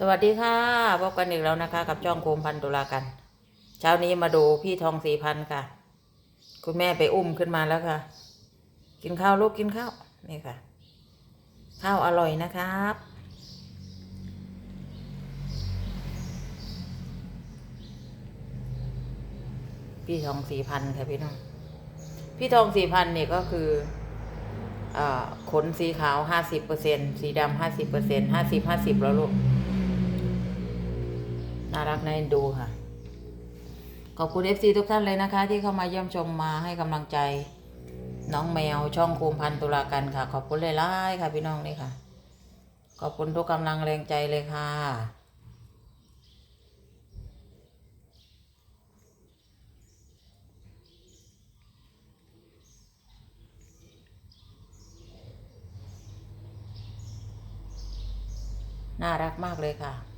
สวัสดีค่ะพบกันอีกแล้วนะคะ กับจ้องโคมพันตุลากัน เช้านี้มาดูพี่ทองสีพันค่ะ คุณแม่ไปอุ้มขึ้นมาแล้วค่ะ กินข้าวลูกกินข้าวนี่ค่ะ ข้าวอร่อยนะครับ พี่ทองสีพันค่ะพี่น้องพี่ทองสีพันนี่ก็คือเออขนสีขาวห้าสิบเปอร์เซ็นสีดำห้าสิบเปอร์เซ็นห้าสิบห้าสิบแล้วลูก น่ารักน่าเอ็นดูค่ะ ขอบคุณ FC ทุกท่านเลยนะคะ ที่เข้ามาเยี่ยมชมมาให้กำลังใจ น้องแมวช่องโคมพันตุลากันค่ะ ขอบคุณเลยล่ค่ะพี่น้องนี่ค่ะ ขอบคุณทุกกำลังแรงใจเลยค่ะน่ารักมากเลยค่ะ